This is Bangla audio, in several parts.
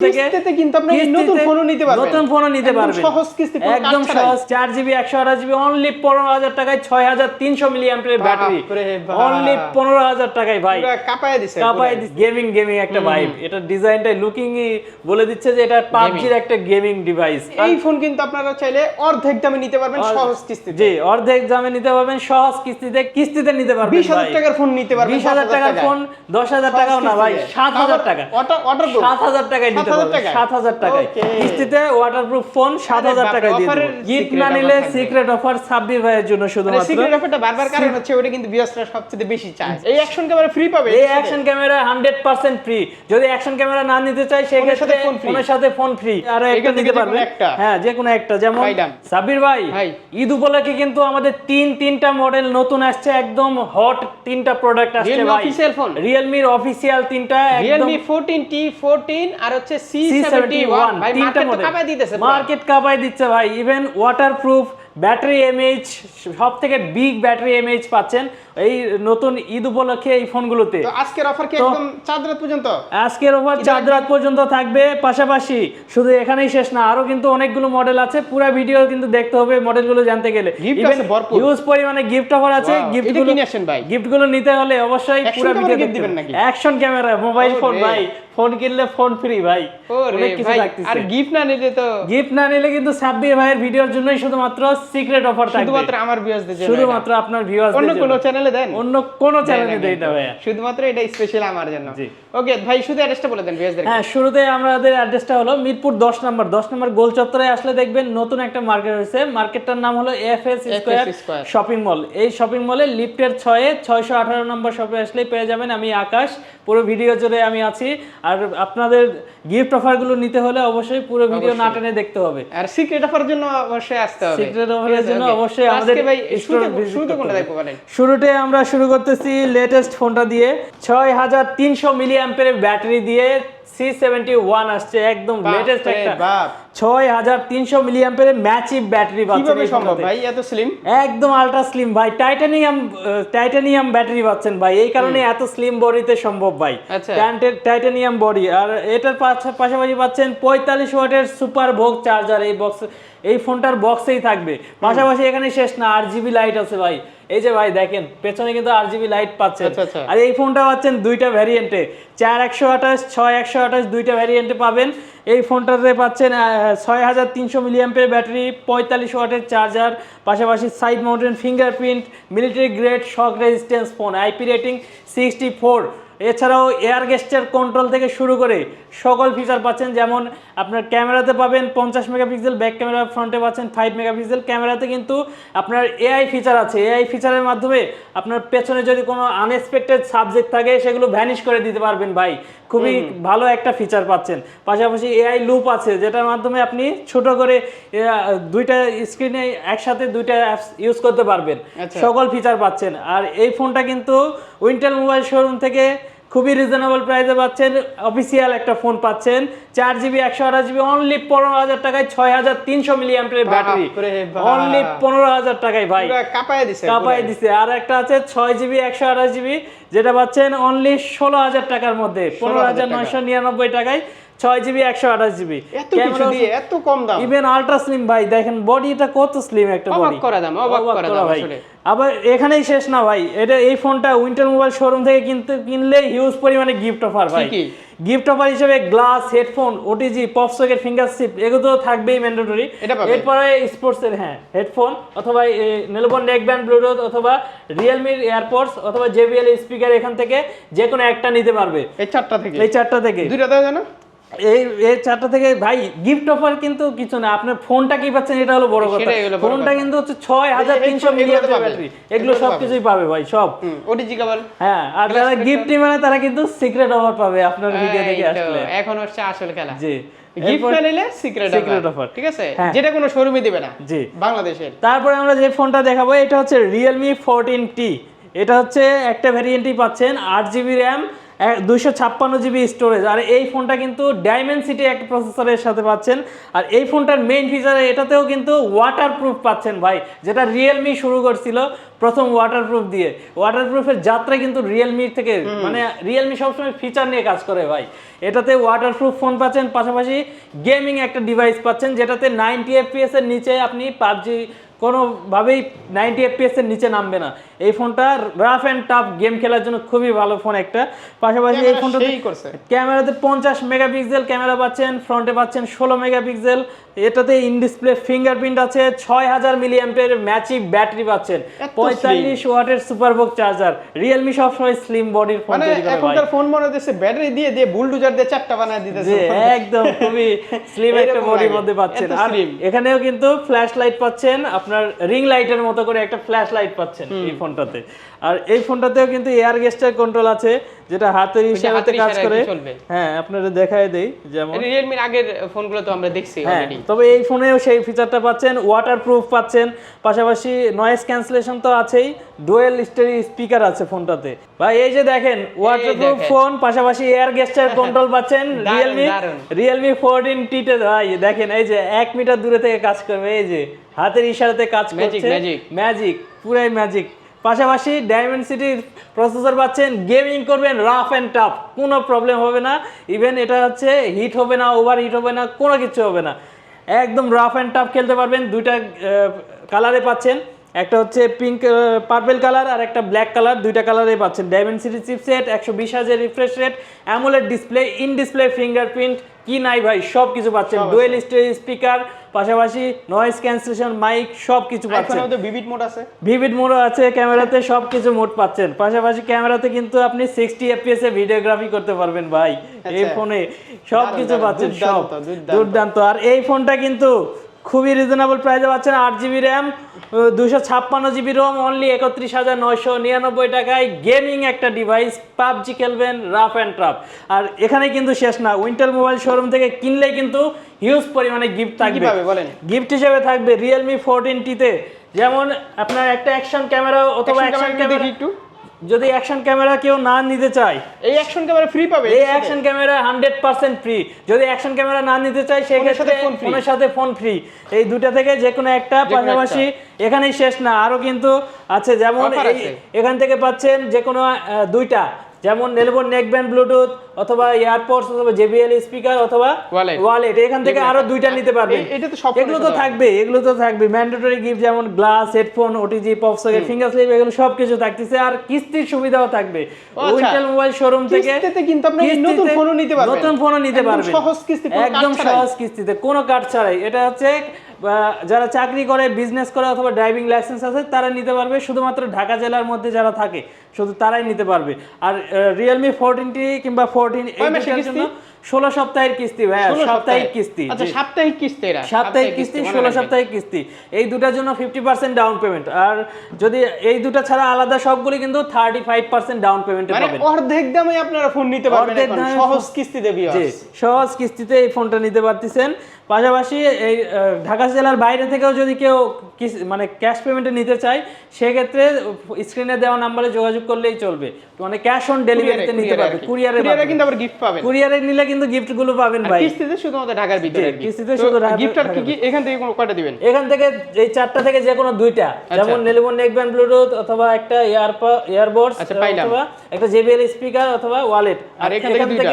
থেকে কিস্তিতে কিন্তু আপনি নতুন ফোনও নিতে পারবেন। নতুন ফোনও নিতে পারবেন। সহজ কিস্তি কোনো একদম সহজ। চার জিবি একশো আঠাশ জিবি অনলি পনেরো হাজার টাকায় ছয় হাজার তিনশো মিলি অ্যাম্পের ব্যাটারি অনলি পনেরো হাজার টাকায় ভাই। পুরো কাঁপায় দিছে গেমিং গেমিং একটা ভাইব এটা ডিজাইনটা লুকিং বলে দিচ্ছে যে এটা পাবজির একটা গেমিং ডিভাইস এই ফোন কিন্তু আপনারা চাইলে অর্ধেক দামে নিতে পারবেন সহজ কিস্তিতে। জি অর্ধেক দামে নিতে পারবেন সহজ কিস্তিতে কিস্তিতে নিতে পারবেন বিশ হাজার ভাই। টাকার ফোন নিতে পারবেন বিশ হাজার টাকার ফোন দশ হাজার টাকাও না ভাই সাত হাজার টাকা। অর্ডার সাত হাজার টাকায় নিতে পারবেন টাকায়? সাত হাজার টাকায়। কিস্তিতে ওয়াটারপ্রুফ ফোন সাত আরে হাজার বাপরে, টাকায় দিয়ে offer-এর গিফট না নিলে সিক্রেট অফার সাব্বির ভাইয়ের জন্য শুধুমাত্র। সিক্রেট অফারটা বারবার কারণ হচ্ছে ওটা কিন্তু বিয়াসরা সবচেয়ে বেশি চায়। এই অ্যাকশন ক্যামেরা ফ্রি পাবে এই action camera hundred percent free যদি অ্যাকশন ক্যামেরা না নিতে চাই সেক্ষেত্রে সাথে ফোনের সাথে ফোন ফ্রি আর একটা নিতে যে কোনো পারবেন একটা। হ্যাঁ যে কোনো একটা। যেমন ভাই সাব্বির ভাই ভাই। ঈদ উপলক্ষে কিন্তু আমাদের তিন তিনটা মডেল নতুন আসছে। একদম হট তিনটা প্রোডাক্ট আসছে? রিয়েলমির অফিসিয়াল তিনটা একদম রিয়েলমি ফোরটিন টি ফোরটিন আর হচ্ছে C71 ভাই মার্কেট কাঁপায় দিতেছে মার্কেট কাপাই দিচ্ছে ভাই। ইভেন ওয়াটারপ্রুফ ব্যাটারি এমএইচ সব থেকে বিগ ব্যাটারি এমএইচ পাচ্ছেন। এই নতুন ঈদ উপলক্ষে এই ফোনগুলোতে। আজকের অফার কি একদম চাঁদ রাত পর্যন্ত? আজকের ওভার চাঁদ রাত পর্যন্ত থাকবে পাশাপাশি শুধু এখানেই শেষ না আরও কিন্তু অনেকগুলো মডেল আছে পুরো ভিডিও কিন্তু দেখতে হবে মডেলগুলো জানতে গেলে। আছে ভরপুর। হিউজ পরিমাণে গিফট অফার আছে Wow, গিফট এটা কি নিয়ে আসেন ভাই? গিফটগুলো নিতে হলে অবশ্যই পুরো ভিডিও দিবেন নাকি? অ্যাকশন ক্যামেরা মোবাইল ফোন ভাই ফোন কিনলে ফোন ফ্রি ভাই। অনেক কিছু থাকতেছে। আর গিফট না নিলে তো গিফট না নিলে কিন্তু সাব্বির ভাইয়ের ভিডিওর জন্যই শুধুমাত্র সিক্রেট অফার থাকবে। শুধুমাত্র আমার ভিউয়ারদের জন্য শুধুমাত্র আপনার ভিউয়ার্স এটা। অন্য কোনো চ্যানেলে দেন। অন্য কোন চ্যানেলে দেই না। ভাইয়া। শুধুমাত্র এটা স্পেশাল আমার জন্য। ওকে ভাই শুধু অ্যাড্রেসটা বলে দেন ভিউয়ারদের হ্যাঁ শুরুতে আমাদের অ্যাড্রেসটা হলো মিরপুর দশ নম্বর। দশ নম্বর গোল চত্বরে আসলে দেখবেন নতুন একটা মার্কেট হয়েছে মার্কেটটার নাম হলো F S Square. Shopping mall এই শপিং মলে লিফটের ছয়ে ছয়শো আঠারো নম্বর শপে আসলেই পেয়ে যাবেন। আমি আকাশ পুরো ভিডিও জুড়ে আমি আছি। আর আপনাদের গিফট অফারগুলো নিতে হলে অবশ্যই পুরো ভিডিও না টেনে দেখতে হবে। আর সিক্রেট অফার জন্য অবশ্যই আসতে হবে। ঠিক আছে, জন্য অবশ্যই আমাদের ভাই শুরুতে শুরুতে কোনটা। দেখব শুরুতে আমরা শুরু করতেছি লেটেস্ট ফোনটা দিয়ে। ছয় হাজার তিনশো মিলি অ্যাম্পের ব্যাটারি দিয়ে সি সেভেন্টি ওয়ান আসছে একদম লেটেস্ট একটা। ছয় হাজার তিনশো ম্যাচিভ ব্যাটারি কীভাবে সম্ভব ভাই এত স্লিম একদম আলট্রা স্লিম ভাই টাইটানিয়াম টাইটানিয়াম ব্যাটারি পাচ্ছেন ভাই। এই কারণে এত স্লিম বডিতে সম্ভব ভাই। আচ্ছা। টাইটানিয়াম বডি আর এটার পাশাপাশি পাচ্ছেন পঁয়তাল্লিশ ওয়াটের সুপার ভোগ চার্জার এই বক্স এই ফোনটার বক্সেই থাকবে। পাশাপাশি এখানে শেষ না আর জিবি লাইট আছে ভাই। এই যে ভাই দেখেন পেছনে কিন্তু আর জিবি লাইট পাচ্ছেন। আচ্ছা, আচ্ছা। আর এই ফোনটা পাচ্ছেন দুইটা ভ্যারিয়েন্টে চার একশো আঠাশ ছয় একশো আঠাশ দুইটা ভ্যারিয়েন্টে পাবেন। এই ফোনটাতে পাচ্ছেন ছয় হাজার তিনশো মিলিয়াম্পের ব্যাটারি, পঁয়তাল্লিশ ওয়াটের চার্জার পাশাপাশি side mounted fingerprint military grade shock resistance phone IP rating sixty four এছাড়াও এয়ার গেস্টার কন্ট্রোল থেকে শুরু করে সকল ফিচার পাচ্ছেন যেমন আপনার ক্যামেরাতে পাবেন পঞ্চাশ মেগাপিক্সেল ব্যাক ক্যামেরা ফ্রন্টে পাচ্ছেন ফাইভ মেগাপিক্সেল। ক্যামেরাতে কিন্তু আপনার এআই ফিচার আছে। এআই ফিচারের মাধ্যমে আপনার পেছনে যদি কোনো আনএক্সপেক্টেড সাবজেক্ট থাকে সেগুলো ভ্যানিশ করে দিতে পারবেন ভাই। খুবই ভালো একটা ফিচার পাচ্ছেন। পাশাপাশি এআই লুপ আছে যেটার মাধ্যমে আপনি ছোট করে দুইটা স্ক্রিনে একসাথে দুইটা অ্যাপস ইউজ করতে পারবেন। আচ্ছা। সকল ফিচার পাচ্ছেন। আর এই ফোনটা কিন্তু উইন্টেল মোবাইল শোরুম থেকে খুবই রিজনেবল প্রাইসে পাচ্ছেন। অফিসিয়াল একটা ফোন পাচ্ছেন। চার জিবি একশো আঠাশ জিবি অনলি পনেরো হাজার টাকায় ছয় হাজার তিনশো মিলিয়ামের ব্যাটারি অনলি পনেরো হাজার টাকায় ভাই। কাপায় কাঁপায় দিছে আর একটা আছে ছয় জিবি একশো আঠাশ জিবি যেটা পাচ্ছেন অনলি ষোলো হাজার টাকার মধ্যে। পনেরো হাজার নয়শো নিরানব্বই টাকায়। ছয় জিবি একশো আঠাশ জিবি এত কিছু দিয়ে এত কম দাম। ইভেন আলট্রা স্লিম ভাই দেখেন বডিটা কত স্লিম একটা অবাক বডি করা দাম, অবাক করা দাম ভাই। আসলে। আবার এখানেই শেষ না ভাই এটা এই ফোনটা উইন্টার মোবাইল শোরুম থেকে কিনতে কিনলে হিউজ পরিমাণে গিফট অফার ভাই। গিফট অফার হিসেবে glass headphone OTG pop socket finger chip এগুলো তো থাকবেই ম্যান্ডেটরি এরপরে হ্যাঁ হেডফোন অথবা নেলবন নেক ব্যান্ড ব্লুটুথ অথবা রিয়েলমির এয়ারপোর্টস অথবা জেবিএল স্পিকার এখান থেকে যে কোনো একটা নিতে পারবে। এই চারটা থেকে। এই চারটা থেকে। দুইটা দেওয়া জানো এই এই চারটা থেকে ভাই গিফট অফার কিন্তু কিছু না আপনার ফোনটা কি পাচ্ছেন এটা হলো বড় কথা। ফোনটা কিন্তু হচ্ছে ছয় হাজার তিনশো। ব্যাটারি এগুলো সব কিছুই পাবে ভাই সব। হ্যাঁ আর যারা গিফট নিবে না তারা কিন্তু সিক্রেট অফার পাবে আপনার ভিডিও থেকে আসলে। এখন হচ্ছে আসল খেলা। জি। গিফট নিলে সিক্রেট Secret অফার ঠিক আছে? হ্যাঁ। যেটা কোনো শোরুমে দিবে না জি। বাংলাদেশের। তারপরে আমরা যে ফোনটা দেখাবো এটা হচ্ছে রিয়েলমি ফোরটিন টি এটা হচ্ছে একটা ভ্যারিয়েন্টই পাচ্ছেন আট জিবি র্যাম দুইশো ছাপ্পান্ন জিবি স্টোরেজ আর এই ফোনটা কিন্তু ডায়মন্ড সিটি একটা প্রসেসরের সাথে পাচ্ছেন। আর এই ফোনটার মেইন ফিচার এটাতেও কিন্তু ওয়াটার প্রুফ পাচ্ছেন ভাই যেটা রিয়েলমি শুরু করছিল প্রথম ওয়াটার প্রুফ দিয়ে। ওয়াটার প্রুফের যাত্রা কিন্তু রিয়েলমি থেকে মানে রিয়েলমি সবসময় ফিচার নিয়ে কাজ করে ভাই। এটাতে ওয়াটার প্রুফ ফোন পাচ্ছেন পাশাপাশি গেমিং একটা ডিভাইস পাচ্ছেন যেটাতে নাইনটি এফপিএস এর নিচে আপনি পাবজি কোনোভাবেই নাইনটি এফপিএস এর নিচে নামবে না। এই ফোনটা রাফ অ্যান্ড টাফ গেম খেলার জন্য খুবই ভালো ফোন একটা। পাশাপাশি এই ফোনটা করছে। ক্যামেরাতে পঞ্চাশ মেগাপিক্সেল ক্যামেরা পাচ্ছেন ফ্রন্টে পাচ্ছেন ষোলো মেগাপিক্সেল। এটাতে ইন ডিসপ্লে ফিঙ্গারপ্রিন্ট আছে ছয় হাজার মিলি অ্যাম্পের ম্যাচিভ ব্যাটারি পাচ্ছেন পঁয়তাল্লিশ ওয়াটের সুপার সুপারবুক চার্জার রিয়েলমি সবসময় স্লিম বডির ফোন তৈরি করে এখনকার ফোন মনে হচ্ছে ব্যাটারি দিয়ে দিয়ে বুলডুজার দিয়ে চারটা বানায় দিতেছে একদম খুবই স্লিম একটা বডির মধ্যে পাচ্ছেন। আর এখানেও কিন্তু ফ্ল্যাশ লাইট পাচ্ছেন আপনার রিং লাইটের মতো করে একটা ফ্ল্যাশ লাইট পাচ্ছেন এই ফোনটাতে আর এই ফোনটাতেও কিন্তু এয়ার গেস্টের কন্ট্রোল আছে। যেটা হাতের ইশারাতে কাজ করে। হ্যাঁ আপনারা দেখায় দেই যেমন। রিয়েলমির আগের ফোনগুলো তো আমরা দেখছি হ্যাঁ অলরেডি তবে এই ফোনেও সেই ফিচারটা পাচ্ছেন ওয়াটার প্রুফ পাচ্ছেন। পাশাপাশি নয়েজ ক্যান্সেলেশন তো আছেই ডুয়েল স্টেরি স্পিকার আছে ফোনটাতে। ভাই এই যে দেখেন ওয়াটার প্রুফ দেখেন। ফোন পাশাপাশি এয়ার গেস্টার কন্ট্রোল পাচ্ছেন রিয়েলমি দারুণ। রিয়েলমি ফোরটিন টিতে ভাই দেখেন এই যে এক মিটার দূরে থেকে কাজ করবে এই যে হাতের ইশারাতে কাজ করছে। magic। ম্যাজিক পুরাই ম্যাজিক পাশাপাশি ডায়মন্ড সিটির প্রসেসর পাচ্ছেন গেমিং করবেন রাফ অ্যান্ড টাফ কোনো প্রবলেম হবে না। ইভেন এটা হচ্ছে হিট হবে না ওভার হিট হবে না, কোনো কিছু হবে না। একদম রাফ অ্যান্ড টাফ খেলতে পারবেন, দুইটা কালারে পাচ্ছেন। একটা হচ্ছে পিঙ্ক পার্পেল কালার আর একটা ব্ল্যাক কালার দুইটা কালারে পাচ্ছেন। ডায়মন্ড সিটি চিপসেট একশো বিশ হাজার refresh rate AMOLED display in display fingerprint কি নাই ভাই সব কিছু পাচ্ছেন ডুয়েল স্টেজ স্পিকার পাশাপাশি নয়েজ ক্যান্সেলেশন মাইক সব কিছু পাচ্ছেন। ভিভিড মোড আছে। ভিভিড মোড আছে ক্যামেরাতে সব কিছু মোড পাচ্ছেন। পাশাপাশি ক্যামেরাতে কিন্তু আপনি সিক্সটি এফপিএস এ ভিডিওগ্রাফি করতে পারবেন ভাই এই আচ্ছা। ফোনে। সব কিছু পাচ্ছেন সব। দুর্দান্ত। আর এই ফোনটা কিন্তু খুবই রিজনেবল প্রাইসে পাচ্ছেন আট জিবি র্যাম দুশো ছাপ্পান্ন জিবি রোম অনলি একত্রিশ হাজার নয়শো নিরানব্বই টাকায় গেমিং একটা ডিভাইস পাবজি খেলবেন রাফ অ্যান্ড ট্রাফ আর এখানে কিন্তু শেষ না উইন্টার মোবাইল শোরুম থেকে কিনলে কিন্তু হিউজ পরিমাণে গিফট থাকবে। বলেন? গিফট হিসেবে থাকবে রিয়েলমি ফোরটিন টিতে যেমন আপনার একটা অ্যাকশন ক্যামেরা অথবা অ্যাকশন ক্যামেরা একটু। যদি অ্যাকশন ক্যামেরা কেউ না নিতে চায় এই অ্যাকশন ক্যামেরা ফ্রি পাবে এই action camera hundred percent free যদি অ্যাকশন ক্যামেরা না নিতে চায় সেক্ষেত্রে সাথে ফোন free। ফোনের সাথে ফোন ফ্রি এই দুটা থেকে যে কোনো একটা পাশাপাশি এখানেই শেষ না। আরও কিন্তু আছে যেমন এই- এখান থেকে পাচ্ছেন যে কোনো দুইটা। যেমন নেলবো নেক ব্যান্ড ব্লুটুথ অথবা এয়ারপডস অথবা জেবিএল স্পিকার অথবা ওয়ালেট এখান থেকে আরও দুইটা নিতে পারবেন। এটা তো সব এগুলো তো থাকবে এগুলো তো থাকবে ম্যান্ডেটরি গিফট যেমন glass headphone OTG pop socket finger slip এগুলো সব কিছু থাকতেছে। আর কিস্তির সুবিধাও থাকবে। উইন্টেল মোবাইল শোরুম থেকে কিস্তিতে কিন্তু আপনি নতুন ফোনও নিতে পারবেন। নতুন ফোনও নিতে পারবেন। সহজ কিস্তি, কোনো কার্ড একদম ছাড়াই। সহজ কিস্তিতে কোনো কার্ড ছাড়াই। এটা হচ্ছে যারা চাকরি করে বিজনেস করে অথবা ড্রাইভিং লাইসেন্স আছে তারা নিতে পারবে। শুধুমাত্র ঢাকা জেলার মধ্যে যারা থাকে শুধু তারাই নিতে পারবে। আর রিয়েলমি ফোরটিনটি কিংবা ফোরটিন? জন্য ষোলো সপ্তাহের কিস্তি ভাইয়া সাপ্তাহিক কিস্তি আচ্ছা সাপ্তাহিক কিস্তি সাপ্তাহিক কিস্তি ষোলো সাপ্তাহিক কিস্তি। এই দুটার জন্য ফিফটি পার্সেন্ট ডাউন পেমেন্ট আর যদি এই দুটা ছাড়া আলাদা সবগুলি কিন্তু থার্টি ফাইভ পার্সেন্ট ডাউন পেমেন্টে মানে পাবেন। অর্ধেক দামে আপনারা ফোন নিতে পারবেন অর্ধেক দামে সহজ কিস্তিতে জি সহজ কিস্তিতে এই ফোনটা নিতে পারতেছেন। পাশাপাশি এই ঢাকা জেলার বাইরে থেকেও যদি কেউ মানে ক্যাশ পেমেন্টে নিতে চায় সেক্ষেত্রে স্ক্রিনে দেওয়া নাম্বারে যোগাযোগ করলেই চলবে। মানে ক্যাশ অন ডেলিভারিতে নিতে পারবে। কুরিয়ারে কুরিয়ারে কিন্তু আবার গিফট পাবেন। কুরিয়ারে নিলে কিন্তু গিফটগুলো পাবেন ভাই। কিস্তিতে শুধুমাত্র ঢাকার ভিতরে আর কি। কিস্তিতে শুধু গিফট আর কি কি এখান থেকে কোনো কয়টা দিবেন? এখান থেকে এই চারটা থেকে যে কোনো দুইটা। আচ্ছা। যেমন নেলিবন নেকব্যান্ড ব্লুটুথ অথবা একটা ইয়ারপা ইয়ারবডস আচ্ছা, পাইলাম। অথবা একটা জেবিএল স্পিকার অথবা ওয়ালেট আর এখান থেকে দুইটা?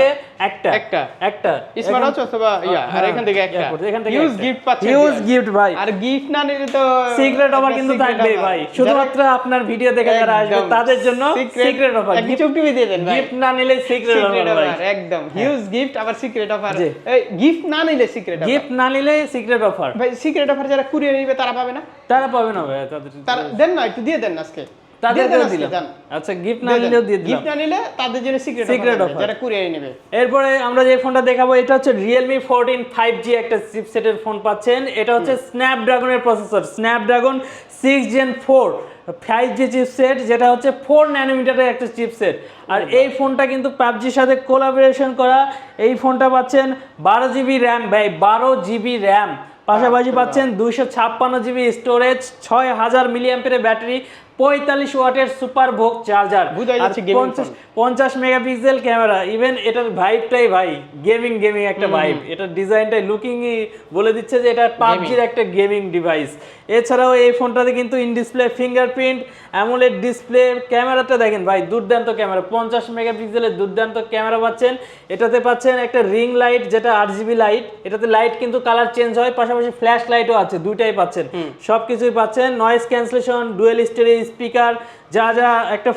একটা। একটা? একটা। স্মার্ট ওয়াচ অথবা ইয়া। আর হ্যাঁ, এখান থেকে একটা। এখান থেকে হিউজ গিফট পাচ্ছেন viewers। গিফট ভাই। আর গিফট না নিলে তো সিক্রেট অফার কিন্তু থাকবে ভাই। শুধুমাত্র আপনার ভিডিও দেখে যারা আসবে তাদের জন্য সিক্রেট অফার একটি চোখ দিয়ে দেন গিফট না নিলে সিক্রেট সিক্রেট অফার একদম। হিউজ গিফট আবার সিক্রেট অফার এই গিফট না নিলে সিক্রেট অফার গিফট না নিলে সিক্রেট অফার ভাই সিক্রেট অফার যারা কুরিয়ার নিবে তারা পাবে না? তারা পাবে না ভাই তাদের তারা দেন না একটু দিয়ে দেন আজকে। আচ্ছা গিফট না নিলেও দিয়ে দিলাম। গিফট না নিলে তাদের জন্য সিক্রেট Secret অফার যারা কুরিয়ার নেবে। এরপরে আমরা যে ফোনটা দেখাবো এটা হচ্ছে রিয়েলমি ফোরটিন ফাইভ জি একটা চিপসেটের ফোন পাচ্ছেন। এটা হচ্ছে স্ন্যাপড্রাগনের processor Snapdragon six gen four five G chipset যেটা হচ্ছে ফোর ন্যানোমিটারের একটা চিপসেট আর এই ফোনটা কিন্তু পাবজির সাথে কোলাবোরেশন করা। এই ফোনটা পাচ্ছেন বারো জিবি র্যাম ভাই বারো জিবি র্যাম পাশাপাশি পাচ্ছেন দুইশো ছাপ্পান্ন জিবি স্টোরেজ ছয় হাজার মিলিয়াম্পের ব্যাটারি পঁয়তাল্লিশ ওয়াটের সুপার ভোগ চার্জার। পঞ্চাশ মেগাপিক্সেল ক্যামেরা। ইভেন এটার ভাইবটাই ভাই গেমিং গেমিং একটা ভাইব এটার ডিজাইনটাই লুকিংই বলে দিচ্ছে যে এটা পাবজির একটা গেমিং ডিভাইস এছাড়াও এই ফোনটাতে কিন্তু in display fingerprint AMOLED display ক্যামেরাটা দেখেন ভাই দুর্দান্ত ক্যামেরা। পঞ্চাশ মেগাপিক্সেলের দুর্দান্ত ক্যামেরা পাচ্ছেন। এটাতে পাচ্ছেন একটা রিং লাইট যেটা আট জিবি লাইট এটাতে লাইট কিন্তু কালার চেঞ্জ হয় পাশাপাশি ফ্ল্যাশ লাইটও আছে দুইটাই পাচ্ছেন। সব কিছুই পাচ্ছেন। Noise cancellation dual stereo speaker যা যা একটা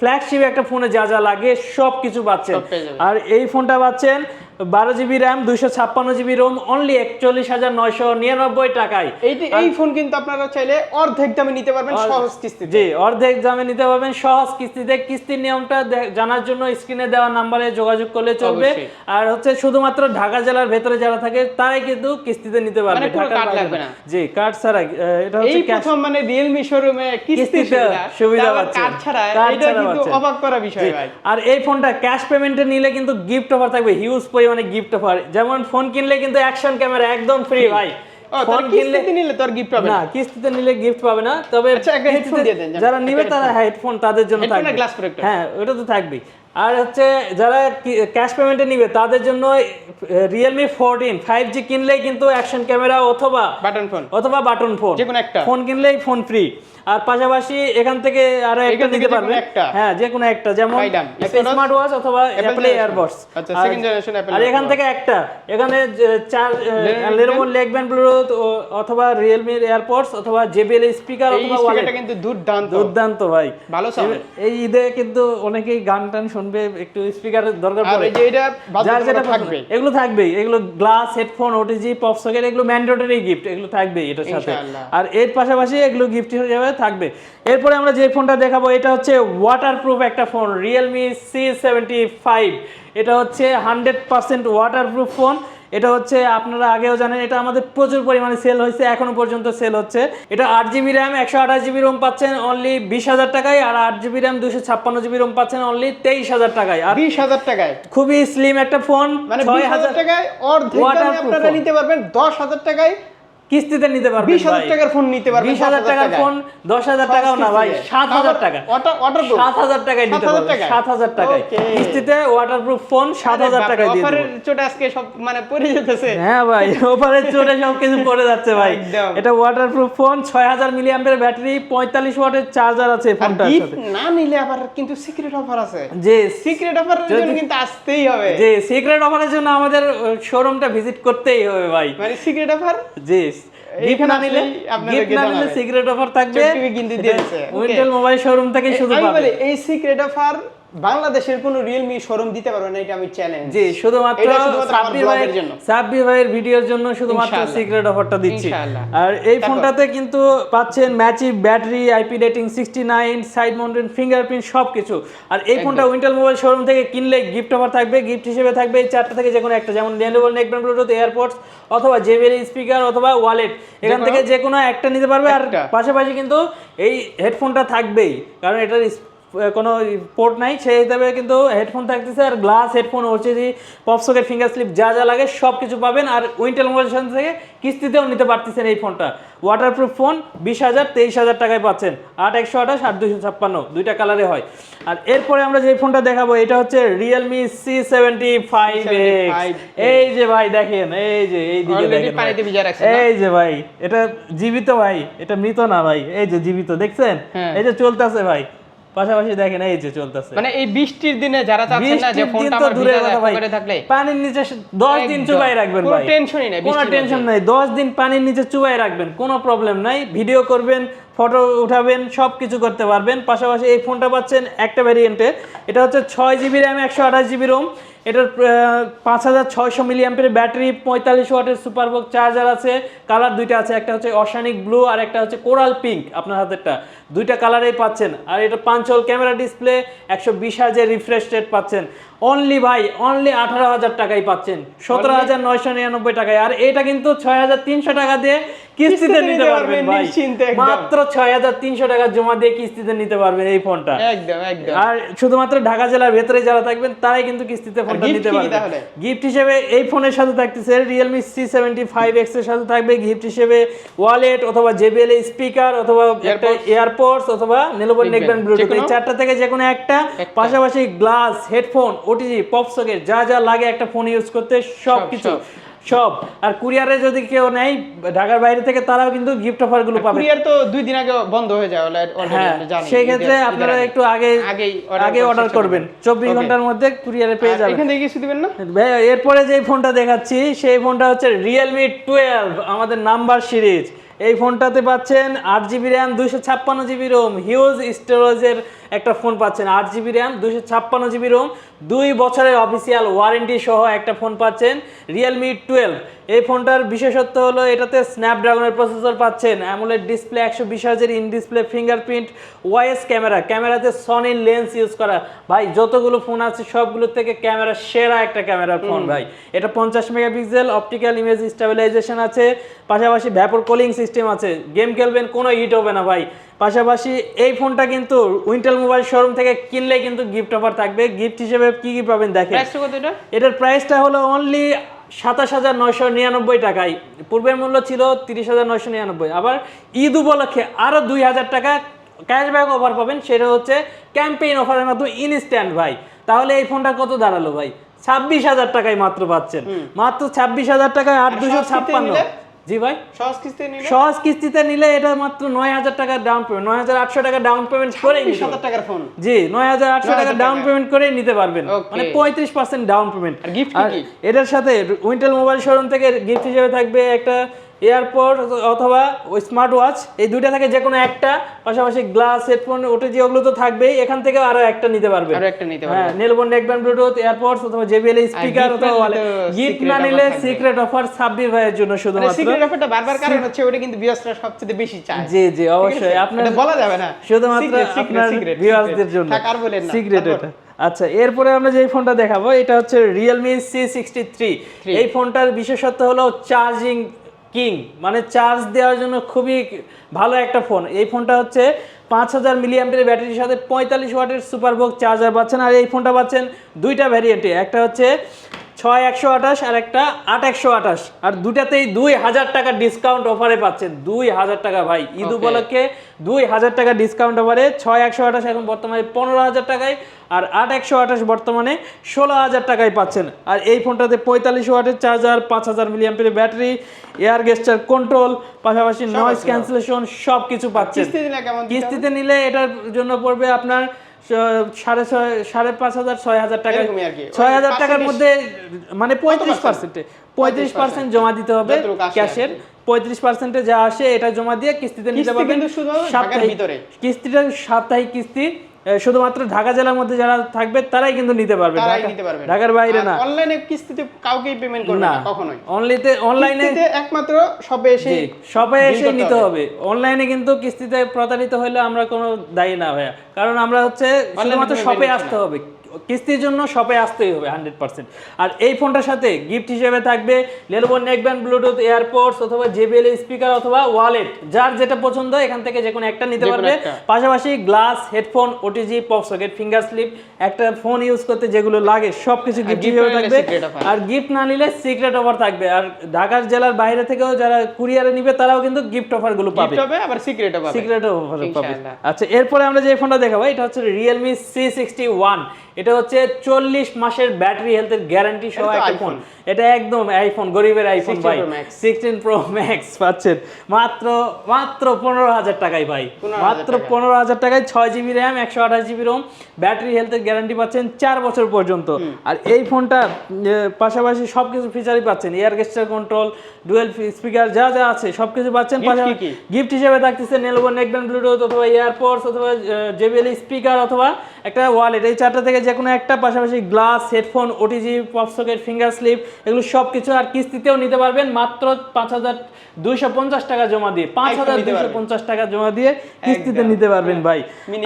ফ্ল্যাগশিপ একটা ফোনে যা যা লাগে সব কিছু পাচ্ছেন। আর এই ফোনটা পাচ্ছেন বারো জিবি র্যাম দুইশো ছাপ্পান্ন জিবি রোম অনলি একচল্লিশ হাজার নয়শো নিরানব্বই টাকায়। এইটি এই ফোন কিন্তু আপনারা চাইলে অর্ধেক দামে নিতে পারবেন সহজ কিস্তিতে। জি অর্ধেক দামে নিতে পারবেন সহজ কিস্তিতে। কিস্তির নিয়মটা জানার জন্য স্ক্রিনে দেওয়া নাম্বারে যোগাযোগ করলে চলবে। আর হচ্ছে শুধুমাত্র ঢাকা জেলার ভেতরে যারা থাকে তারাই কিন্তু কিস্তিতে নিতে পারবে। মানে। জি কার্ড ছাড়া এটা হচ্ছে প্রথম মানে রিয়েলমি শোরুমে কিস্তি কিস্তিতে সুবিধা সুবিধা পাচ্ছেন। কার্ড ছাড়া কার্ড এটা কিন্তু অবাক করা বিষয় ভাই। আর এই ফোনটা ক্যাশ পেমেন্টে নিলে কিন্তু গিফট অফার থাকবে হিউজ পরিমাণে গিফট অফার যেমন ফোন কিনলে কিন্তু অ্যাকশন ক্যামেরা একদম ফ্রি ভাই। ফোন কিনলে নিলে তোর গিফট পাবে না। কিস্তিতে নিলে গিফট পাবে না তবে আচ্ছা। যারা নিবে তারা হেডফোন তাদের জন্য থাকবে। হ্যাঁ ওটা তো থাকবেই। আর হচ্ছে যারা ক্যাশ পেমেন্টে নিবে তাদের জন্য রিয়েলমি ফোরটিন ফাইভ জি কিনলেই কিন্তু অ্যাকশন ক্যামেরা অথবা বাটন ফোন অথবা বাটন ফোন যে কোনো একটা। ফোন কিনলেই ফোন ফ্রি আর পাশাপাশি এখান থেকে আরও একটা নিতে কোনো পারবে। হ্যাঁ যে কোনো একটা যেমন স্মার্ট ওয়াচ অথবা অ্যাপল এয়ারবডস আচ্ছা, Apple আর এখান থেকে একটা। এখানে চার লেনোভো লেগব্যান্ড ব্লুটুথ অথবা রিয়েলমি এয়ারপডস অথবা জেবিএল স্পিকার অথবা ওয়ালেট কিন্তু দুর্দান্ত। দুর্দান্ত ভাই। ভালো। এই ঈদে কিন্তু অনেকেই গান টান শুনবে একটু স্পিকার দরকার পড়ে। এটা যার যেটা থাকবে। এগুলো থাকবেই এগুলো glass headphone OTG pop socket এগুলো ম্যান্ডেটরি গিফট এগুলো থাকবেই এটার সাথে। আর এর পাশাপাশি এগুলো গিফট হিসেবে থাকবে। এরপরে আমরা যে ফোনটা দেখাবো এটা হচ্ছে ওয়াটারপ্রুফ একটা phone Realme C seventy five এটা হচ্ছে হান্ড্রেড পার্সেন্ট ওয়াটারপ্রুফ ফোন এটা হচ্ছে আপনারা আগেও জানেন এটা আমাদের প্রচুর পরিমাণে সেল হয়েছে এখনও পর্যন্ত সেল হচ্ছে। এটা আট জিবি র্যাম একশো আঠাশ জিবি রোম পাচ্ছেন অনলি বিশ হাজার টাকায় আর আট জিবি র্যাম দুশো ছাপ্পান্ন জিবি রোম পাচ্ছেন অনলি তেইশ হাজার টাকায়। আর বিশ হাজার টাকায়? খুবই স্লিম একটা ফোন মানে ছয় হাজার টাকায় অর্ধেক আপনারা নিতে পারবেন দশ হাজার টাকায় কিস্তিতে নিতে পারবেন বিশ হাজার টাকার ফোন নিতে পারবেন বিশ হাজার টাকার ফোন দশ হাজার টাকাও না ভাই সাত হাজার টাকা। সাত হাজার টাকায় নিতে পারবেন সাত হাজার টাকায়। কিস্তিতে ওয়াটারপ্রুফ ফোন সাত হাজার টাকায় দিয়ে অফারের। চোট আজকে সব মানে পড়ে যেতেছে। হ্যাঁ ভাই ওপারের চোটে সব কিছু পড়ে যাচ্ছে ভাই। এটা ওয়াটারপ্রুফ ফোন ছয় হাজার ব্যাটারি পঁয়তাল্লিশ ওয়াটের চার্জার আছে ফোনটার সাথে। না নিলে আবার কিন্তু সিক্রেট অফার আছে। যে সিক্রেট অফারের জন্য কিন্তু আসতেই হবে। যে সিক্রেট অফারের জন্য আমাদের শোরুমটা ভিজিট করতেই হবে ভাই। মানে সিক্রেট অফার জি। গিফট এইখানে না নিলে গিফট না নিলে সিক্রেট অফার থাকবে। চোখ টিভি কিন্তু দিয়ে উইন্টেল মোবাইল শোরুম থেকে শুধু পাবে। এই সিক্রেট অফার বাংলাদেশের কোনো রিয়েলমি শোরুম দিতে পারবে না এটা আমি চ্যালেঞ্জ জি শুধুমাত্র সাব্বির ভাইয়ের জন্য। সাব্বির ভাইয়ের ভিডিওর জন্য শুধুমাত্র সিক্রেট অফারটা দিচ্ছি। আর এই? ফোনটাতে কিন্তু পাচ্ছেন massive battery IP rating sixty nine side mounted fingerprint সব কিছু আর এই ফোনটা উইন্টেল মোবাইল শোরুম থেকে কিনলে গিফট অফার থাকবে গিফট হিসেবে থাকবে এই চারটা থেকে যে কোনো একটা যেমন লেনোভো নেকব্যান্ড ব্লুটুথ এয়ারপডস অথবা জেবিএল স্পিকার অথবা ওয়ালেট এখান থেকে যে কোনো একটা নিতে পারবে। আর পাশাপাশি কিন্তু এই হেডফোনটা থাকবেই। কারণ এটার কোনো পোর্ট নাই সেই হিসাবে কিন্তু হেডফোন থাকতেছে আর glass headphone OTG popsocket finger slip যা যা লাগে সব কিছু পাবেন আর উইন্টেল মোবাইল থেকে কিস্তিতেও নিতে পারতেছেন এই ফোনটা ওয়াটারপ্রুফ ফোন বিশ হাজার তেইশ হাজার টাকায় পাচ্ছেন। আট একশো আঠাশ আট দুশো ছাপ্পান্ন দুইটা কালারে হয়। আর এরপরে আমরা যে ফোনটা দেখাবো এটা হচ্ছে রিয়েলমি সি সেভেন্টি ফাইভ এই যে ভাই দেখেন এই যে এই দিকে দেখেন? এই যে ভাই এটা জীবিত ভাই এটা মৃত না ভাই এই যে জীবিত দেখছেন? হ্যাঁ। এই যে চলতেছে ভাই। পাশাপাশি দেখেন এই যে চলতেছে। মানে এই বৃষ্টির দিনে যারা চাচ্ছেন না যে ফোনটা আমার ভাই। করে থাকলে। পানির নিচে দশ দিন একদম। চুবাই রাখবেন কোনো টেনশনই নাই কোনো টেনশন। নাই। দশ দিন পানির নিচে চুবাই রাখবেন কোনো প্রবলেম নাই। ভিডিও করবেন ফটো উঠাবেন সব কিছু করতে পারবেন। পাশাপাশি এই ফোনটা পাচ্ছেন একটা ভ্যারিয়েন্টে এটা হচ্ছে ছয় জিবি র্যাম একশো আঠাশ জিবি রোম এটার পাঁচ হাজার ছয়শো মিলিয়াম্পের ব্যাটারি পঁয়তাল্লিশ ওয়াটের সুপারবক চার্জার আছে কালার দুইটা আছে, একটা হচ্ছে অশানিক ব্লু আর একটা হচ্ছে কোরাল পিঙ্ক আপনার হাতেরটা। দুইটা কালারেই পাচ্ছেন। আর এটা পাঞ্চল ক্যামেরা ডিসপ্লে একশো বিশ হাজার রিফ্রেশ রেট পাচ্ছেন। অনলি ভাই অনলি আঠারো হাজার টাকায় পাচ্ছেন। সতেরো হাজার নয়শো নিরানব্বই টাকায়। আর এটা কিন্তু ছয় হাজার তিনশো টাকা দিয়ে কিস্তিতে নিতে পারবেন ভাই। মাত্র ছয় হাজার তিনশো টাকা জমা দিয়ে কিস্তিতে নিতে পারবেন এই ফোনটা। একদম একদম। আর শুধুমাত্র ঢাকা জেলার ভেতরে যারা থাকবেন তারাই কিন্তু কিস্তিতে ফোনটা নিতে পারবেন। গিফট হিসেবে এই ফোনের সাথে থাকতেছে রিয়েলমি সি সেভেন্টি ফাইভ এক্সের সাথে থাকবে। গিফট হিসেবে ওয়ালেট অথবা জেবিএল স্পিকার অথবা একটা এয়ারপোর্টস অথবা নেলোবন নেকব্যান্ড ব্লুটুথ এই চারটা থেকে যে কোনো একটা। পাশাপাশি glass headphone OTG pop socket যা যা লাগে একটা ফোন ইউজ করতে সব কিছু সব। আর কুরিয়ারে যদি কেউ নেয় ঢাকার বাইরে থেকে তারাও কিন্তু গিফট অফারগুলো পাবে। কুরিয়ার তো দুই দিন আগে বন্ধ হয়ে যায় অলরেডি হ্যাঁ জানি। সেই ক্ষেত্রে আপনারা একটু আগে আগে অর্ডার করবেন। করবেন। চব্বিশ Okay. ঘণ্টার মধ্যে কুরিয়ারে পেয়ে যাবেন। এখান থেকে কিছু দিবেন না? এরপরে যে ফোনটা দেখাচ্ছি সেই ফোনটা হচ্ছে রিয়েলমি টুয়েলভ আমাদের নাম্বার সিরিজ এই ফোনটাতে পাচ্ছেন আট জিবি র্যাম দুইশো ছাপ্পান্ন জিবি রোম হিউজ স্টোরেজের একটা ফোন পাচ্ছেন আট জিবি র্যাম দুশো ছাপ্পান্ন জিবি রোম দুই বছরের অফিসিয়াল ওয়ারেন্টি সহ একটা ফোন পাচ্ছেন রিয়েলমি টুয়েলভ এই ফোনটার বিশেষত্ব হলো এটাতে স্ন্যাপড্রাগনের প্রসেসর পাচ্ছেন অ্যামোলেড ডিসপ্লে একশো বিশ হাজার in display fingerprint OIS camera ক্যামেরাতে সনির লেন্স ইউজ করা। ভাই যতগুলো ফোন আছে সবগুলো থেকে ক্যামেরা সেরা একটা ক্যামেরার ফোন ভাই। এটা পঞ্চাশ মেগাপিক্সেল অপটিক্যাল ইমেজ স্টেবিলাইজেশন আছে পাশাপাশি ভ্যাপর কলিং সিস্টেম আছে। গেম খেলবেন কোনো হিট হবে না ভাই। পাশাপাশি এই ফোনটা কিন্তু উইন্টেল মোবাইল শোরুম থেকে কিনলে কিন্তু গিফট অফার থাকবে। গিফট হিসেবে কি কি পাবেন দেখেন। এটার প্রাইসটা হলো অনলি সাতাশ হাজার নয়শো নিরানব্বই টাকায়। পূর্বের মূল্য ছিল তিরিশ হাজার নয়শো নিরানব্বই। আবার ঈদ উপলক্ষে আরও দুই হাজার টাকা ক্যাশব্যাক অফার পাবেন। সেটা হচ্ছে ক্যাম্পেইন অফারের মাধ্যমে ইনস্ট্যান্ট ভাই। তাহলে এই ফোনটা কত দাঁড়াল ভাই? ছাব্বিশ হাজার টাকায় মাত্র পাচ্ছেন। মাত্র ছাব্বিশ হাজার টাকায় আট দুশো ছাপ্পান্ন? জি ভাই? সহজ কিস্তিতে নিলে? সহজ কিস্তিতে নিলে এটা মাত্র নয় হাজার টাকা ডাউন পেমেন্ট নয় হাজার আটশো টাকা ডাউন পেমেন্ট করে বিশ হাজার টাকার ফোন জি নয় হাজার আটশো টাকা ডাউন পেমেন্ট করে নিতে পারবেন। মানে পঁয়ত্রিশ পার্সেন্ট ডাউন পেমেন্ট আর গিফট কি? এটার সাথে উইন্টেল মোবাইল শোরুম থেকে গিফট হিসেবে থাকবে একটা এয়ারপোর্ট অথবা ওই স্মার্ট ওয়াচ এই দুইটা থেকে যে কোনো একটা পাশাপাশি গ্লাস হেডফোন ওটিজি ওগুলো তো থাকবেই এখান থেকে আরও একটা নিতে পারবে। আরও একটা নিতে হ্যাঁ পারবে। নেলবন নেকব্যান্ড ব্লুটুথ এয়ারপোর্টস অথবা জেবিএল স্পিকার অথবা না নিলে গিফট না নিলে সিক্রেট অফার সাব্বির ভাইয়ের জন্য মানে শুধুমাত্র সিক্রেট অফারটা বারবার কারণ হচ্ছে ওটা কিন্তু বিয়াসরা সবচেয়ে বেশি চায়। জি জি অবশ্যই। আপনার বলা যাবে না। শুধুমাত্র আপনার ভিউয়ার্সদের জন্য। আর বলেন না। সিক্রেট এটা। আচ্ছা এরপরে আমরা যে ফোনটা দেখাবো এটা হচ্ছে রিয়েলমি সি সিক্সটি থ্রি এই ফোনটার বিশেষত্ব হলো চার্জিং কিং। মানে চার্জ দেওয়ার জন্য খুবই ভালো একটা ফোন। এই ফোনটা হচ্ছে পাঁচ হাজার মিলিয়াম্পের ব্যাটারির সাথে পঁয়তাল্লিশ ওয়াটের সুপারবক চার্জার পাচ্ছেন। আর এই ফোনটা পাচ্ছেন দুইটা ভ্যারিয়েন্টে একটা হচ্ছে ছয় একশো আঠাশ আর একটা আট একশো আঠাশ। আর দুটাতেই দুই হাজার টাকা ডিসকাউন্ট অফারে পাচ্ছেন। দুই হাজার টাকা ভাই। ঈদ উপলক্ষে দুই হাজার টাকা ডিসকাউন্ট অফারে ছয় একশো আঠাশ এখন বর্তমানে পনেরো হাজার টাকায়। আর আট একশো আঠাশ বর্তমানে ষোলো হাজার টাকায় পাচ্ছেন। আর এই ফোনটাতে পঁয়তাল্লিশ ওয়াটের চার্জার পাঁচ হাজার মিলিয়াম্পের ব্যাটারি এয়ার গেস্টার কন্ট্রোল পাশাপাশি নয়েজ ক্যান্সেলেশন সব কিছু পাচ্ছেন? কিস্তিতে নিলে এটার জন্য পড়বে আপনার সাড়ে ছয় সাড়ে পাঁচ হাজার ছয় হাজার টাকা। ছয় হাজার টাকার মধ্যে মানে পঁয়ত্রিশ? পার্সেন্টে পঁয়ত্রিশ পার্সেন্ট জমা দিতে হবে ক্যাশের পঁয়ত্রিশ পার্সেন্টে যা আসে এটা জমা দিয়ে কিস্তিতে নিতে পারবেন সাপ্তাহিক। কিস্তিটা সাপ্তাহিক কিস্তি শুধুমাত্র ঢাকা জেলার মধ্যে যারা থাকবে তারাই কিন্তু নিতে পারবে। ঢাকার বাইরে না। অনলাইনে কিস্তিতে কাউকেই পেমেন্ট করবে না কখনোই। অনলাইনে অনলাইনে একমাত্র সবে এসে সবে সবাই এসে নিতে হবে। অনলাইনে কিন্তু কিস্তিতে প্রতারিত হলে আমরা কোনো দায়ী না ভাইয়া। কারণ আমরা হচ্ছে শুধুমাত্র সবে শপে আসতে হবে। কিস্তির জন্য শপে আসতেই হবে হান্ড্রেড পার্সেন্ট আর এই ফোনটার সাথে গিফট হিসেবে থাকবে লেনোভো নেকব্যান্ড ব্লুটুথ এয়ারপোর্টস অথবা জেবিএল স্পিকার অথবা ওয়ালেট যার যেটা পছন্দ এখান থেকে যে কোনো একটা নিতে পারবে। পাশাপাশি glass headphone OTG pop socket finger slip একটা ফোন ইউজ করতে যেগুলো লাগে সবকিছু গিফট হিসেবে থাকবে। আর গিফট না নিলে সিক্রেট অফার থাকবে। আর ঢাকার জেলার বাইরে থেকেও যারা কুরিয়ারে নিবে তারাও কিন্তু গিফট অফারগুলো পাবে। আবার সিক্রেটও পাবে সিক্রেট অফার পাবে। আচ্ছা এরপরে আমরা যে ফোনটা দেখাবো এটা হচ্ছে রিয়েলমি সি সিক্সটি ওয়ান এটা হচ্ছে চল্লিশ মাসের ব্যাটারি হেলথের গ্যারান্টি সহ একটা ফোন এটা একদম আইফোন গরিবের আইফোন ভাই। সিক্সটিন প্রো ম্যাক্স পাচ্ছেন। মাত্র মাত্র পনেরো হাজার টাকায় ভাই। মাত্র পনেরো হাজার টাকায় ছয় জিবি র্যাম একশো আঠাশ জিবি রোম ব্যাটারি হেলথের গ্যারান্টি পাচ্ছেন চার বছর পর্যন্ত। আর এই ফোনটা পাশাপাশি সব কিছু ফিচারই পাচ্ছেন air gesture control dual speaker যা যা আছে সব কিছু পাচ্ছেন পাশাপাশি গিফট হিসেবে থাকতেছে নেলবো নেকব্যান্ড ব্লুটুথ অথবা এয়ারপোর্টস অথবা জেবিএল স্পিকার অথবা একটা ওয়ালেট এই চারটা থেকে যে কোনো একটা পাশাপাশি glass headphone OTG pop socket finger slip এগুলো সব কিছু আর কিস্তিতেও নিতে পারবেন। মাত্র পাঁচ হাজার দুইশো পঞ্চাশ টাকা জমা দিয়ে। পাঁচ হাজার দুইশো পঞ্চাশ টাকা জমা দিয়ে কিস্তিতে নিতে পারবেন ভাই।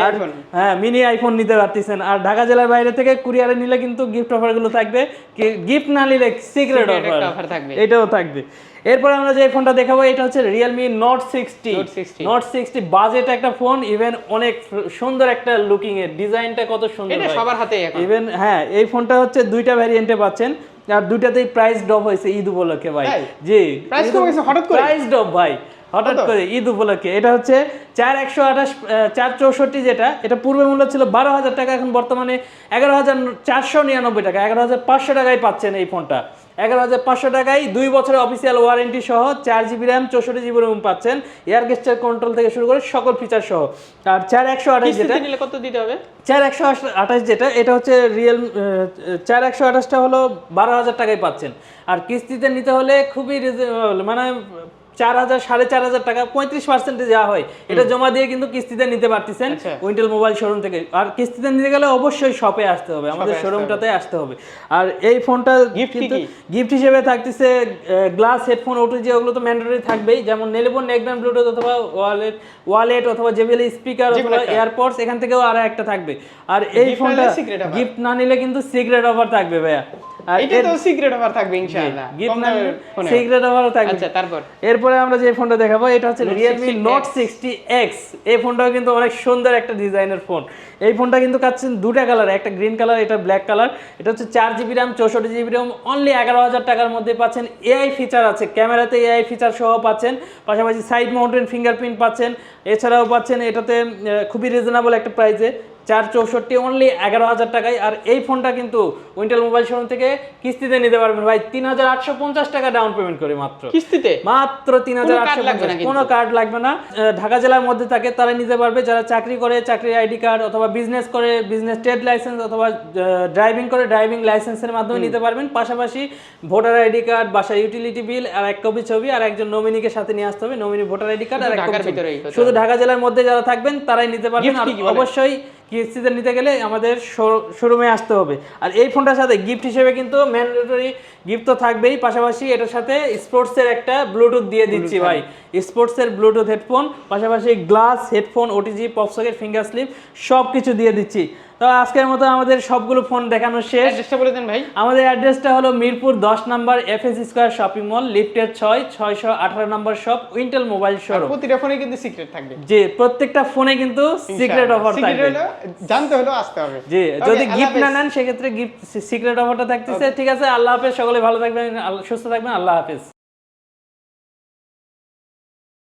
আর হ্যাঁ মিনি আইফোন নিতে পারতেছেন। আর ঢাকা জেলার বাইরে থেকে কুরিয়ারে নিলে কিন্তু গিফট অফারগুলো থাকবে। গিফট না নিলে সিক্রেট অফার থাকবে। এটাও থাকবে। এরপর আমরা যে ফোনটা দেখাবো এটা হচ্ছে Realme Note sixty Note 60 Note sixty budget একটা ফোন ইভেন অনেক সুন্দর একটা লুকিং এর। ডিজাইনটা কত সুন্দর সবার এখন। ইভেন হ্যাঁ এই ফোনটা হচ্ছে দুইটা ভ্যারিয়েন্টে পাচ্ছেন আর দুইটাতেই প্রাইস ড্রপ হয়েছে ঈদ উপলক্ষে ভাই। জি। Price কমে গেছে হঠাৎ করে? প্রাইস ড্রপ ভাই হঠাৎ করে ঈদ উপলক্ষে। এটা হচ্ছে চার একশো আঠাশ চার চৌষট্টি যেটা এটা পূর্বে মূল্য ছিল বারো হাজার টাকা এখন বর্তমানে এগারো হাজার চারশো নিরানব্বই টাকা এগারো হাজার পাঁচশো টাকায় পাচ্ছেন এই ফোনটা। এগারো হাজার পাঁচশো টাকায় দুই বছরের অফিসিয়াল ওয়ারেন্টি সহ চার জিবি র্যাম চৌষট্টি জিবি রুম পাচ্ছেন। এয়ার গেস্টার কন্ট্রোল থেকে শুরু করে সকল ফিচার সহ। আর চার একশো আঠাশ যেটা নিলে কত দিতে হবে? চার একশো আঠাশ যেটা এটা হচ্ছে রিয়েল চার একশো আঠাশটা হলো বারো হাজার টাকায় পাচ্ছেন। আর কিস্তিতে নিতে হলে খুবই রিজনেবল মানে চার হাজার সাড়ে চার হাজার টাকা পঁয়ত্রিশ পার্সেন্টে যা হয় এটা জমা দিয়ে কিন্তু কিস্তিতে নিতে পারতেছেন। উইন্টেল মোবাইল শোরুম থেকে। আর কিস্তিতে নিতে গেলে অবশ্যই শপে আসতে হবে আমাদের শোরুমটাতে আসতে হবে। আর এই ফোনটা কিন্তু গিফট হিসেবে থাকতেছে গ্লাস হেডফোন ওটিজি ওগুলো তো ম্যান্ডেটরি থাকবেই। যেমন নেলেবন নেকব্যান্ড ব্লুটুথ অথবা ওয়ালেট ওয়ালেট অথবা জেবিএল স্পিকার অথবা এয়ারপডস এখান থেকেও আর একটা থাকবে। আর এই ফোনটা। গিফট না নিলে কিন্তু সিক্রেট অফার থাকবে ভাইয়া। এটা তো সিক্রেট অফার থাকবে ইনশাআল্লাহ। গিফট কম না দামের ফোনে। সিক্রেট অফারও থাকবে। আচ্ছা তারপর? এরপরে আমরা যে ফোনটা দেখাবো এটা হচ্ছে Note 60X note sixty x এই ফোনটাও কিন্তু অনেক সুন্দর একটা ডিজাইনের ফোন। এই ফোনটা কিন্তু কাচ্ছেন দুটা কালার একটা গ্রিন কালার এটা ব্ল্যাক কালার। এটা হচ্ছে চার জিবি র্যাম চৌষট্টি জিবি র্যাম অনলি এগারো হাজার টাকার মধ্যে পাচ্ছেন। এআই ফিচার আছে ক্যামেরাতে এআই ফিচার সহ পাচ্ছেন। পাশাপাশি সাইড মাউন্টেন ফিঙ্গারপ্রিন্ট পাচ্ছেন। এছাড়াও পাচ্ছেন এটাতে খুবই রিজনেবল একটা প্রাইসে চার চৌষট্টি অনলি এগারো হাজার টাকায়। আর এই ফোনটা কিন্তু উইন্টেল মোবাইল শোরুম থেকে কিস্তিতে নিতে পারবেন ভাই। তিন হাজার আটশো পঞ্চাশ টাকা ডাউন পেমেন্ট করে মাত্র। কিস্তিতে? মাত্র তিন হাজার আটশো। কোনো কার্ড লাগবে না। ঢাকা জেলার মধ্যে থাকে তারা নিতে পারবে। যারা চাকরি করে চাকরি আইডি কার্ড অথবা বিজনেস করে বিজনেস ট্রেড লাইসেন্স অথবা ড্রাইভিং করে ড্রাইভিং লাইসেন্সের মাধ্যমে নিতে পারবেন। পাশাপাশি ভোটার আইডি কার্ড বাসার ইউটিলিটি বিল আর এক কপি ছবি আর একজন নমিনিকে সাথে নিয়ে আসতে হবে। নমিনি ভোটার আইডি কার্ড আর এক শুধু কপি শুধু ঢাকা জেলার মধ্যে যারা থাকবেন তারাই নিতে পারবেন? অবশ্যই কিস্তিতে নিতে গেলে আমাদের শোরুমে আসতে হবে। আর এই ফোনটার সাথে গিফট হিসেবে কিন্তু ম্যান্ডেটরি গিফট তো থাকবেই। পাশাপাশি এটার সাথে স্পোর্টসের একটা ব্লুটুথ দিয়ে দিচ্ছি ভাই। স্পোর্টসের ব্লুটুথ হেডফোন পাশাপাশি গ্লাস হেডফোন ওটিজি পপসকের ফিঙ্গার স্লিপ সব কিছু দিয়ে দিচ্ছি। তো আজকের মতো আমাদের সবগুলো ফোন দেখানো শেষ। অ্যাড্রেসটা বলে দেন ভাই। আমাদের অ্যাড্রেসটা হলো মিরপুর দশ নম্বর F S Square shopping mall লিফটের ছয় ছয়শো আঠারো নম্বর শপ উইন্টেল মোবাইল শোরুম প্রতিটা ফোনে কিন্তু সিক্রেট থাকবে। যে প্রত্যেকটা ফোনে কিন্তু সিক্রেট অফার থাকবে। হলো জানতে হলো আসতে হবে। জি যদি গিফট না নেন সেক্ষেত্রে গিফট সিক্রেট অফারটা থাকতেছে। ঠিক আছে আল্লাহ হাফেজ সকলে ভালো থাকবেন সুস্থ থাকবেন আল্লাহ হাফেজ।